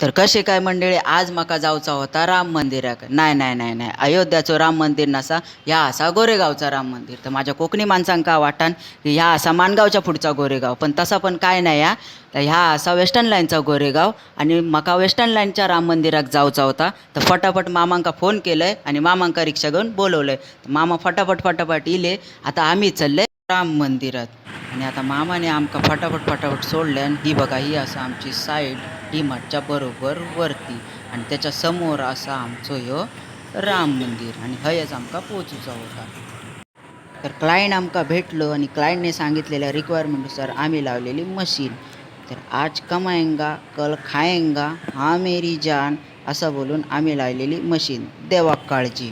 तर कसे काय मंडळी आज म्हाका जावचा होता राम मंदिराक. नाही नाही नाही नाही. अयोध्याचो राम मंदिर नसा ह्या असा गोरेगावचा राम मंदिर. तर माझ्या कोकणी माणसांका वाटान की ह्या असा माणगावच्या पुढचा गोरेगाव. पण तसा पण काय नाही हा. तर ह्या असा वेस्टर्न लाईनचा गोरेगाव आणि म्हाका वेस्टर्न लाईनच्या राम मंदिराक जावचा होता. तर फटाफट मामांका फोन केलंय आणि मामांका रिक्षा घेऊन बोलवलंय. तर मामा फटाफट फटाफट इले. आता आम्ही चलले राम मंदिरात. आणि आता मामाने आमका फटाफट फटाफट सोडले आणि ही बघा ही असं आमची साईड डी मार्टच्या बरोबर वरती. आणि त्याच्यासमोर असा आमचो ह्यो राम मंदिर. आणि हयच आमका पोचूचा होता. तर क्लायंट आमका भेटलो आणि क्लायंटने सांगितलेल्या रिक्वायरमेंटनुसार आम्ही लावलेली मशीन तर आज कमायंगा कल खायंगा हा मेरी जान असं बोलून आम्ही लावलेली मशीन देवाक काळजी.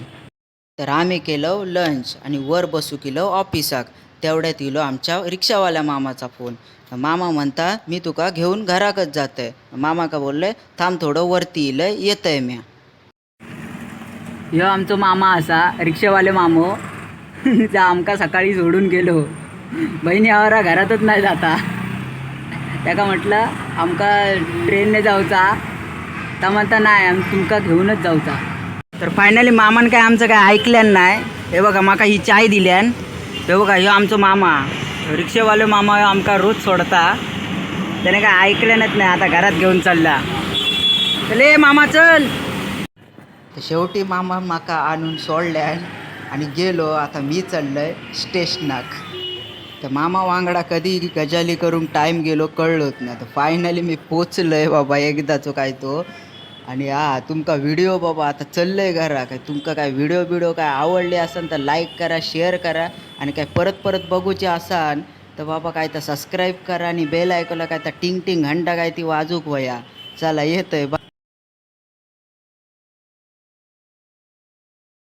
तर आम्ही केलं लंच आणि वर बसू केलं ऑफिसाक तेवढ्यात इलो आमच्या रिक्षावाल्या मामाचा फोन. मामा म्हणता मी तुका घेऊन घराकच जातंय. मामा का बोलले थांब थोडं वरती इलंय येतंय म्या. ह्यो आमचो मामा असा रिक्षावाले मामो. जा आमका सकाळी सोडून गेलो. बहिणी आवारा घरातच नाही जाता. त्याका म्हटलं आमका ट्रेनने जाऊचा. तर म्हणता नाही आम तुमका घेऊनच जाऊचा. तर फायनली मामान काय आमचं काय ऐकल्यान नाही. हे बघा माका ही चाय दिल्यान. ते बघा ह्यो आमचो मामा. रिक्षेवाले मामा ह्यो आमका रोज सोडता. त्याने काय ऐकल्यानच नाही आता घरात घेऊन चालला. चले मामा चल. शेवटी मामा माका आणून सोडल्यान आणि गेलो. आता मी चाललंय स्टेशनाक. तर मामा वांगडा कधी गजाली करून टाईम गेलो कळलोच नाही. तर फायनली मी पोचलोय बाबा एकदाचो काय तो. आणि हा तुमका व्हिडिओ बाबा आता चललंय घरा. काय तुमका काय व्हिडिओ बिडिओ काय आवडले असेल तर लाईक करा शेअर करा. आणि काय परत परत बघूचे असान तर बाबा काय तर सबस्क्राईब करा आणि बेल ऐकलं काय तर टिंग टिंग घंटा काय ती वाजूक वया. चला येतोय.